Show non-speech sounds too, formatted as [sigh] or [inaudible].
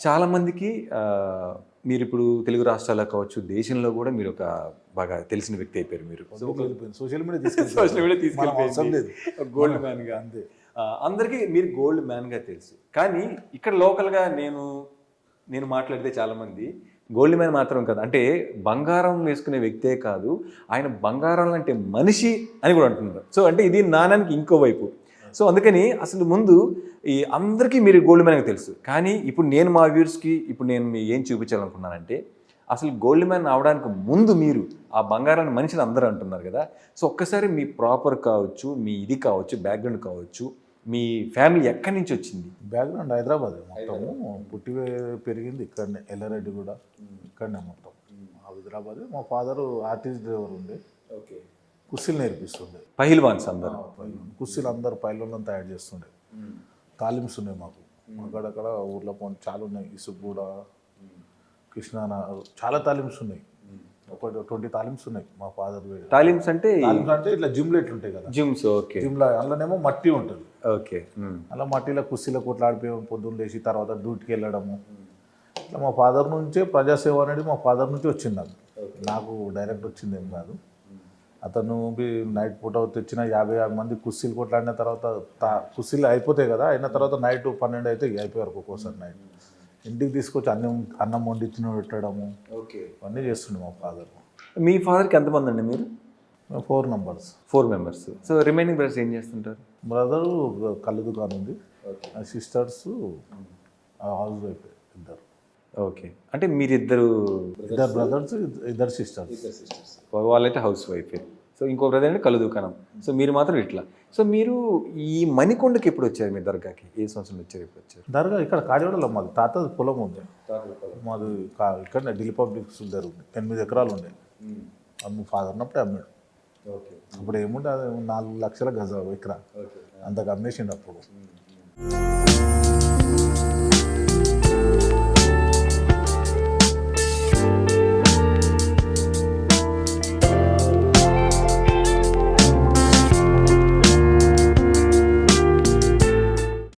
చాలా మందికి ఆ, మీరు ఇప్పుడు తెలుగు రాష్ట్రాల్లో కావచ్చు దేశంలో కూడా మీరు ఒక బాగా తెలిసిన వ్యక్తి అయిపోయారు మీరు. Social media social media [laughs] తీసుకెళ్ళిపోయింది. [laughs] Gold మ్యాన్గా అంతే. అందరికీ మీరు గోల్డ్ మ్యాన్గా తెలుసు. కానీ ఇక్కడ లోకల్గా నేను నేను మాట్లాడితే చాలా మంది గోల్డ్ మ్యాన్ మాత్రం కాదు. అంటే బంగారం వేసుకునే వ్యక్తే కాదు. ఆయన బంగారం అంటే మనిషి అని కూడా అంటున్నారు. సో అంటే ఇది నాణానికి ఇంకో వైపు. సో అందుకని అసలు ముందు ఈ అందరికీ మీరు గోల్డ్ మ్యాన్ తెలుసు. కానీ ఇప్పుడు నేను మా వ్యూర్స్కి ఇప్పుడు నేను మీ ఏం చూపించాలనుకున్నానంటే అసలు గోల్డ్ మ్యాన్ అవడానికి ముందు మీరు ఆ బంగారాన్ని మనిషిని అందరూ అంటున్నారు కదా. సో ఒక్కసారి మీ ప్రాపర్ కావచ్చు మీ ఇది కావచ్చు బ్యాక్గ్రౌండ్ కావచ్చు మీ ఫ్యామిలీ ఎక్కడి నుంచి వచ్చింది? బ్యాక్గ్రౌండ్ హైదరాబాద్ మొత్తము. పుట్టి పెరిగింది ఇక్కడనే ఎల్లారెడ్డి కూడా ఇక్కడనే మొత్తం. హైదరాబాద్. మా ఫాదర్ ఆర్టిస్ట్ డ్రైవర్ ఉండే? ఓకే. కుస్సీలు నేర్పిస్తుండే. పహిల్వాన్స్ అందరు కుస్సీలు అందరు పైలను తయారు చేస్తుండే. తాలిమ్స్ ఉన్నాయి మాకు. అక్కడక్కడ ఊర్లో పోనీ చాలా ఉన్నాయి. ఇసుగూడ కృష్ణా చాలా తాలిమ్స్ ఉన్నాయి. ఒక ట్వంటీ తాలిమ్స్ ఉన్నాయి మా ఫాదర్ తాలిమ్స్ అంటే తాలిమ్స్ అంటే ఇట్లా జిమ్లు ఎట్లుంటాయి కదా. Gyms okay. జిమ్లో అందులోనేమో మట్టి ఉంటుంది. ఓకే. అలా మట్టిలో కుస్తీలో కొట్లాడిపోయాం పొద్దున్న లేచి తర్వాత డ్యూటీకి వెళ్ళడము. ఇట్లా మా ఫాదర్ నుంచే ప్రజాసేవ అనేది మా ఫాదర్ నుంచి వచ్చింది నాకు. నాకు డైరెక్ట్ వచ్చింది ఏం కాదు. అతను బి నైట్ పూట తెచ్చిన యాభై ఆరు మంది కుస్తీలు కొట్లాడిన తర్వాత తా కుస్తీలు అయిపోతాయి కదా అయిన తర్వాత నైట్ పన్నెండు అయితే అయిపోయారు ఒక్కొక్కసారి నైట్. ఇంటికి తీసుకొచ్చి అన్నం అన్నం వండి తిని పెట్టడము. ఓకే. అవన్నీ చేస్తుండే మా ఫాదర్. మీ ఫాదర్కి ఎంతమంది అండి మీరు? Four numbers four members. So remaining brothers ఏం చేస్తుంటారు? బ్రదరు కళ్ళు దుకాణం ఉంది. సిస్టర్స్ హౌస్ వైఫ్ ఇద్దరు. ఓకే. అంటే మీరిద్దరు ఇద్దరు బ్రదర్స్ ఇద్దరు సిస్టర్స్. వాళ్ళైతే హౌస్ వైఫ్. సో ఇంకో బ్రదర్ అంటే కళ్ళు దుకాణం సో మీరు మాత్రం ఇట్లా. సో మీరు ఈ మణికొండకి ఎప్పుడు వచ్చారు మీ దర్గాకి? ఏ సంవత్సరం వచ్చారు ఎప్పుడు వచ్చారు? దర్గా ఇక్కడ కాడివాడలో మాది. తాత పొలం ఉంది. మాది ఇక్కడ ఢిల్లీ పబ్లిక్ దగ్గర ఉంది ఎనిమిది ఎకరాలు ఉండే. అమ్మ ఫాదర్ ఉన్నప్పుడే అమ్మాడు. ఓకే. ఇప్పుడు ఏముండే? నాలుగు లక్షల గజ ఎకరా. అంతకు అమ్మేసిండు అప్పుడు.